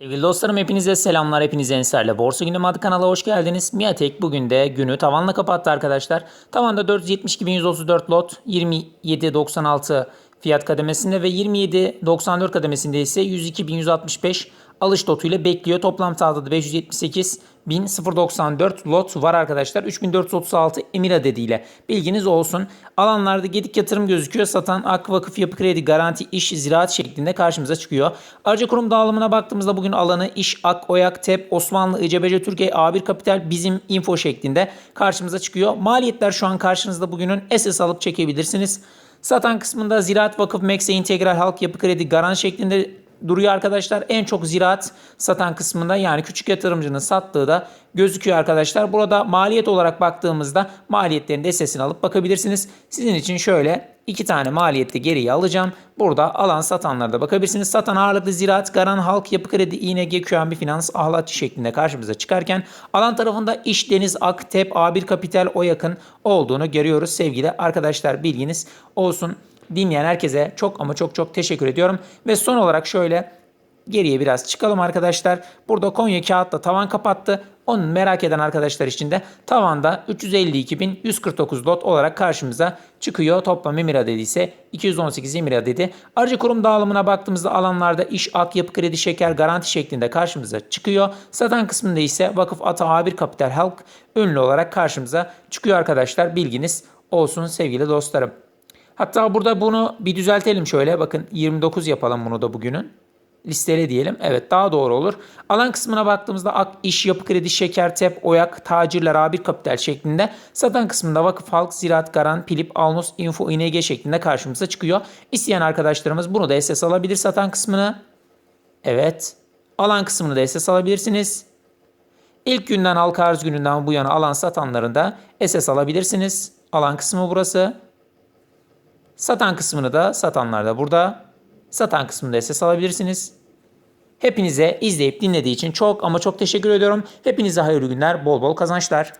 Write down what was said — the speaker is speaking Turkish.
Sevgili dostlarım hepinize selamlar. Hepinize Ensar'la Borsa Gündemi adı kanala hoş geldiniz. Miatek bugün de günü tavanla kapattı arkadaşlar. Tavanda 472.134 lot 27.96 fiyat kademesinde ve 27.94 kademesinde ise 102.165 alış lotuyla bekliyor. Toplam tahtada 578.094 lot var arkadaşlar. 3436 emir adediyle bilginiz olsun. Alanlarda gedik yatırım gözüküyor. Satan Ak Vakıf Yapı Kredi Garanti İş Ziraat şeklinde karşımıza çıkıyor. Ayrıca kurum dağılımına baktığımızda bugün alanı İş, Ak, Oyak, TEP, Osmanlı, İCBC, Türkiye, A1 Kapital, Bizim, Info şeklinde karşımıza çıkıyor. Maliyetler şu an karşınızda bugünün SS alıp çekebilirsiniz. Satan kısmında Ziraat Vakıf, Mekse İntegral Halk Yapı Kredi Garanti şeklinde duruyor arkadaşlar. En çok ziraat satan kısmında yani küçük yatırımcının sattığı da gözüküyor arkadaşlar. Burada maliyet olarak baktığımızda maliyetlerin de sesini alıp bakabilirsiniz. Sizin için şöyle iki tane maliyetli geriye alacağım. Burada alan satanlara da bakabilirsiniz. Satan ağırlıklı ziraat, garan, halk, yapı kredi, İNG, QNB Finans, ahlatçı şeklinde karşımıza çıkarken alan tarafında iş, deniz, ak, tep, A1 Kapital, o yakın olduğunu görüyoruz sevgili arkadaşlar. Bilginiz olsun dinleyen herkese çok ama çok çok teşekkür ediyorum. Ve son olarak şöyle geriye biraz çıkalım arkadaşlar. Burada Konya kağıtla tavan kapattı. Onu merak eden arkadaşlar için de tavanda 352.149 lot olarak karşımıza çıkıyor. Toplam emir adedi ise 218 emir adedi. Ayrıca kurum dağılımına baktığımızda alanlarda iş, ak, yapı kredi, şeker, garanti şeklinde karşımıza çıkıyor. Satan kısmında ise vakıf, ata, A1 kapital, halk ünlü olarak karşımıza çıkıyor arkadaşlar. Bilginiz olsun sevgili dostlarım. Hatta burada bunu bir düzeltelim şöyle. Bakın 29 yapalım bunu da bugünün. Listele diyelim. Evet daha doğru olur. Alan kısmına baktığımızda ak, iş, yapı kredi, şeker, tep, oyak, tacirler, A1 kapital şeklinde. Satan kısmında vakıf, halk, ziraat, garan, pilip, alnos, info, ING şeklinde karşımıza çıkıyor. İsteyen arkadaşlarımız bunu da SS alabilir satan kısmını. Evet. Alan kısmını da SS alabilirsiniz. İlk günden halka arz gününden bu yana alan satanların da SS alabilirsiniz. Alan kısmı burası. Satan kısmını da satanlar da burada. Satan kısmında SS alabilirsiniz. Hepinize izleyip dinlediği için çok ama çok teşekkür ediyorum. Hepinize hayırlı günler, bol bol kazançlar.